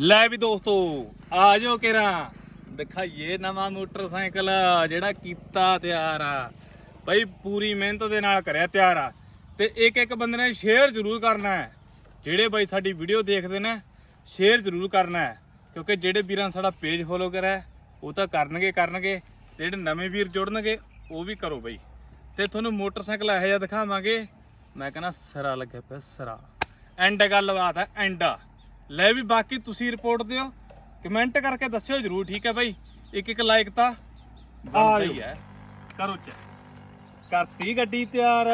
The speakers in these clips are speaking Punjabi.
ਲੈ ਵੀ ਦੋਸਤੋ, ਆ ਜਾਓ ਕਿਰਾ ਦਿਖਾਈਏ ਨਵਾਂ ਮੋਟਰਸਾਈਕਲ ਜਿਹੜਾ ਕੀਤਾ ਤਿਆਰ ਆ। ਬਈ, ਪੂਰੀ ਮਿਹਨਤ ਦੇ ਨਾਲ ਕਰਿਆ ਤਿਆਰ ਆ। ਤੇ ਇੱਕ ਇੱਕ ਬੰਦੇ ਨੇ ਸ਼ੇਅਰ ਜ਼ਰੂਰ ਕਰਨਾ ਹੈ। ਜਿਹੜੇ ਬਾਈ ਸਾਡੀ ਵੀਡੀਓ ਦੇਖਦੇ ਨੇ, ਸ਼ੇਅਰ ਜ਼ਰੂਰ ਕਰਨਾ ਹੈ। ਕਿਉਂਕਿ ਜਿਹੜੇ ਵੀਰਾਂ ਨੇ ਸਾਡਾ ਪੇਜ ਫੋਲੋ ਕਰਿਆ ਉਹ ਤਾਂ ਕਰਨਗੇ ਕਰਨਗੇ। ਤੇ ਜਿਹੜੇ ਨਵੇਂ ਵੀਰ ਜੁੜਨਗੇ, ਉਹ ਵੀ ਕਰੋ ਬਈ। ਤੇ ਤੁਹਾਨੂੰ ਮੋਟਰਸਾਈਕਲ ਇਹੋ ਜਿਹਾ ਦਿਖਾਵਾਂਗੇ। ਮੈਂ ਕਹਿੰਦਾ, ਸਰਾ ਲੱਗਿਆ ਪਿਆ, ਸਰਾ। ਐਂਡ ਗੱਲਬਾਤ ਹੈ, ਐਂਡ। ਲੈ ਵੀ ਬਾਕੀ ਤੁਸੀਂ ਰਿਪੋਰਟ ਦਿਓ। ਕਮੈਂਟ ਕਰਕੇ ਦੱਸਿਓ ਜਰੂਰ ਠੀਕ ਹੈ ਬਾਈ? ਇੱਕ ਇੱਕ ਲਾਈਕ ਤਾਂ ਬਣਦਾ ਹੀ ਹੈ। ਕਰੋ ਚੈੱਕ ਕਰਤੀ ਗੱਡੀ ਤਿਆਰ।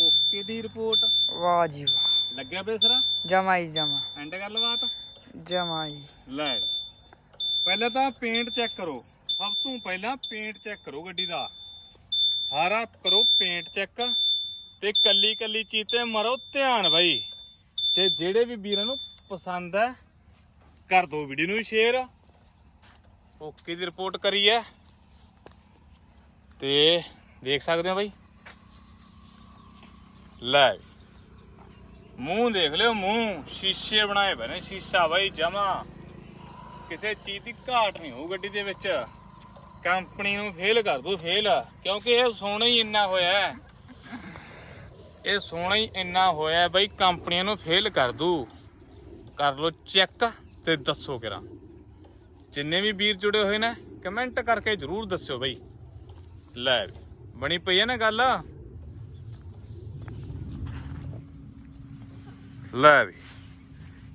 ਓਕੇ ਦੀ ਰਿਪੋਰਟ ਵਾਹ ਜੀ ਵਾਹ। ਲੱਗਿਆ ਪਿਆ ਸਰਾ ਜਮਾ ਹੀ ਜਮਾ। ਐਂਡ ਗੱਲਬਾਤ? ਜਮਾ ਹੀ ਲੈ ਪਹਿਲਾਂ ਤਾਂ ਪੇਂਟ ਚੈੱਕ ਕਰੋ। ਸਭ ਤੋਂ ਪਹਿਲਾਂ ਪੇਂਟ ਚੈੱਕ ਕਰੋ ਗੱਡੀ ਦਾ। ਸਾਰਾ ਕਰੋ ਪੇਂਟ ਚੈੱਕ ਤੇ ਕੱਲੀ ਕੱਲੀ ਚੀਜ਼ ਤੇ ਮਰੋ ਧਿਆਨ ਬਾਈ। ਤੇ ਜਿਹੜੇ ਵੀ ਵੀਰਾਂ ਨੂੰ ਪਸੰਦ ਹੈ। ਕਰ ਦੋ ਵੀਡੀਓ ਨੂੰ ਸ਼ੇਅਰ ਓਕੇ ਦੀ ਰਿਪੋਰਟ ਕਰੀ ਹੈ। ਤੇ ਦੇਖ ਸਕਦੇ ਹੋ ਬਾਈ। ਲੈ। ਮੂੰਹ ਦੇਖ ਲਿਓ, ਮੂੰਹ। ਸ਼ੀਸ਼ੇ ਬਣਾਏ ਬਣੇ ਸ਼ੀਸ਼ਾ ਬਾਈ, ਜਮਾ। ਕਿਸੇ ਚੀਜ਼ ਦੀ ਘਾਟ ਨਹੀਂ ਹੋਊ ਗੱਡੀ ਦੇ ਵਿੱਚ। ਕੰਪਨੀ ਨੂੰ ਫੇਲ ਕਰ ਦੂ ਫੇਲ ਕਿਉਂਕਿ ਇਹ ਸੋਹਣਾ ਹੀ ਇੰਨਾ ਹੋਇਆ ਇਹ ਸੋਹਣਾ ਹੀ ਇੰਨਾ ਹੋਇਆ ਹੈ ਬਈ, ਕੰਪਨੀਆਂ ਨੂੰ ਫੇਲ ਕਰ ਦੂ। ਕਰ ਲੋ ਚੈੱਕ ਤੇ ਦੱਸੋ ਕਿਰਾ ਜਿੰਨੇ ਵੀ ਵੀਰ ਜੁੜੇ ਹੋਏ ਨੇ ਕਮੈਂਟ ਕਰਕੇ ਜਰੂਰ ਦੱਸਿਓ ਬਈ। ਲੈ ਵੀ, ਬਣੀ ਪਈ ਹੈ ਨਾ ਗੱਲ? ਲੈ ਵੀ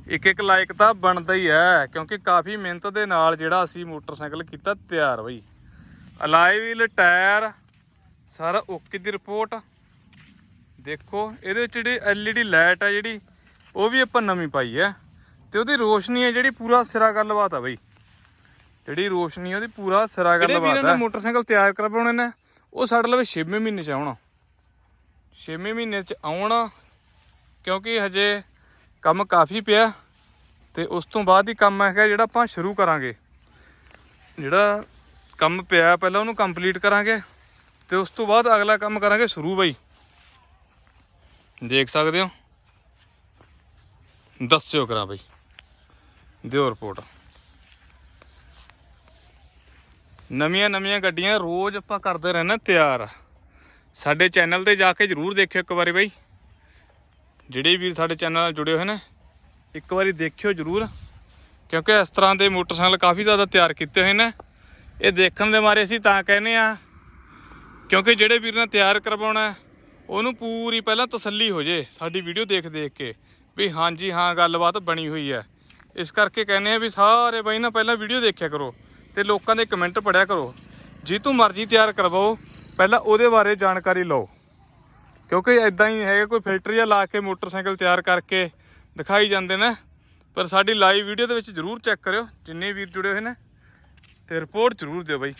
ਇੱਕ ਇੱਕ ਲਾਇਕ ਤਾਂ ਬਣਦਾ ਹੀ ਹੈ ਕਿਉਂਕਿ ਕਾਫੀ ਮਿਹਨਤ ਦੇ ਨਾਲ ਜਿਹੜਾ ਅਸੀਂ ਮੋਟਰਸਾਈਕਲ ਕੀਤਾ ਤਿਆਰ ਬਈ। ਅਲਾਈ ਵੀਲ ਟਾਇਰ ਸਾਰਾ ਓਕੇ ਦੀ ਰਿਪੋਰਟ। ਦੇਖੋ ਇਹਦੇ ਵਿੱਚ ਜਿਹੜੀ LED ਲਾਈਟ ਹੈ ਜਿਹੜੀ ਉਹ ਵੀ ਆਪਾਂ ਨਵੀਂ ਪਾਈ ਹੈ। ਤੇ ਉਹਦੀ ਰੋਸ਼ਨੀ ਹੈ ਜਿਹੜੀ ਪੂਰਾ ਸਿਰਾ ਗੱਲਬਾਤ ਆ ਬਈ। ਜਿਹੜੀ ਰੋਸ਼ਨੀ ਉਹਦੀ ਪੂਰਾ ਸਿਰਾ ਗੱਲਬਾਤ ਹੈ। ਜਿਹੜੇ ਮੋਟਰਸਾਈਕਲ ਤਿਆਰ ਕਰਵਾਉਣੇ ਨੇ? ਉਹ ਸਾਡੇ ਲਵੇ 6ਵੇਂ ਮਹੀਨੇ ਚ ਆਉਣਾ। 6ਵੇਂ ਮਹੀਨੇ ਚ ਆਉਣਾ ਕਿਉਂਕਿ ਹਜੇ ਕੰਮ ਕਾਫੀ ਪਿਆ ਤੇ ਉਸ ਤੋਂ ਬਾਅਦ ਹੀ ਕੰਮ ਹੈਗਾ ਜਿਹੜਾ ਆਪਾਂ ਸ਼ੁਰੂ ਕਰਾਂਗੇ। ਜਿਹੜਾ ਕੰਮ ਪਿਆ ਪਹਿਲਾਂ ਉਹਨੂੰ ਕੰਪਲੀਟ ਕਰਾਂਗੇ ਤੇ ਉਸ ਤੋਂ ਬਾਅਦ ਅਗਲਾ ਕੰਮ ਕਰਾਂਗੇ ਸ਼ੁਰੂ ਬਈ। ਦੇਖ ਸਕਦੇ ਹੋ? ਦੱਸਿਓ ਕਰਾਂ ਬਈ। ਦਿਓ ਰਿਪੋਰਟ ਨਵੀਆਂ ਨਵੀਆਂ ਗੱਡੀਆਂ ਰੋਜ਼ ਆਪਾਂ ਕਰਦੇ ਰਹਿਣਾ ਤਿਆਰ। ਸਾਡੇ ਚੈਨਲ ਤੇ ਜਾ ਕੇ ਜਰੂਰ ਦੇਖਿਓ ਇੱਕ ਵਾਰੀ ਬਾਈ। ਜਿਹੜੇ ਵੀ ਸਾਡੇ ਚੈਨਲ ਨਾਲ ਜੁੜੇ ਹੋਏ ਨੇ, ਇੱਕ ਵਾਰੀ ਦੇਖਿਓ ਜਰੂਰ। ਕਿਉਂਕਿ ਇਸ ਤਰ੍ਹਾਂ ਦੇ ਮੋਟਰਸਾਈਕਲ ਕਾਫੀ ਜ਼ਿਆਦਾ ਤਿਆਰ ਕੀਤੇ ਹੋਏ ਨੇ। ਇਹ ਦੇਖਣ ਦੇ ਮਾਰੇ ਅਸੀਂ ਤਾਂ ਕਹਿੰਦੇ ਆ ਕਿਉਂਕਿ ਜਿਹੜੇ ਵੀਰ ਨੇ ਤਿਆਰ ਕਰਵਾਉਣਾ ਉਹਨੂੰ ਪੂਰੀ ਪਹਿਲਾਂ ਤਸੱਲੀ ਹੋ ਜੇ, ਸਾਡੀ ਵੀਡੀਓ ਦੇਖ ਦੇਖ ਕੇ। ਵੀ ਹਾਂਜੀ ਹਾਂ, ਗੱਲਬਾਤ ਬਣੀ ਹੋਈ ਹੈ। ਇਸ ਕਰਕੇ ਕਹਿੰਦੇ ਆ ਵੀ ਸਾਰੇ ਬਾਈ ਨਾ ਪਹਿਲਾਂ ਵੀਡੀਓ ਦੇਖਿਆ ਕਰੋ ਤੇ ਲੋਕਾਂ ਦੇ ਕਮੈਂਟ ਪੜਿਆ ਕਰੋ। ਜੀ ਤੂੰ ਮਰਜ਼ੀ ਤਿਆਰ ਕਰਵਾਓ, ਪਹਿਲਾਂ ਉਹਦੇ ਬਾਰੇ ਜਾਣਕਾਰੀ ਲਓ। ਕਿਉਂਕਿ ਇਦਾਂ ਹੀ ਹੈਗਾ, ਕੋਈ ਫਿਲਟਰ ਜਾਂ ਲਾ ਕੇ ਮੋਟਰਸਾਈਕਲ ਤਿਆਰ ਕਰਕੇ ਦਿਖਾਈ ਜਾਂਦੇ ਨੇ। ਪਰ ਸਾਡੀ ਲਾਈਵ ਵੀਡੀਓ ਦੇ ਵਿੱਚ ਜਰੂਰ ਚੈੱਕ ਕਰਿਓ, ਜਿੰਨੇ ਵੀਰ ਜੁੜੇ ਹੋਏ ਨੇ, ਤੇ ਰਿਪੋਰਟ ਜਰੂਰ ਦਿਓ ਬਾਈ।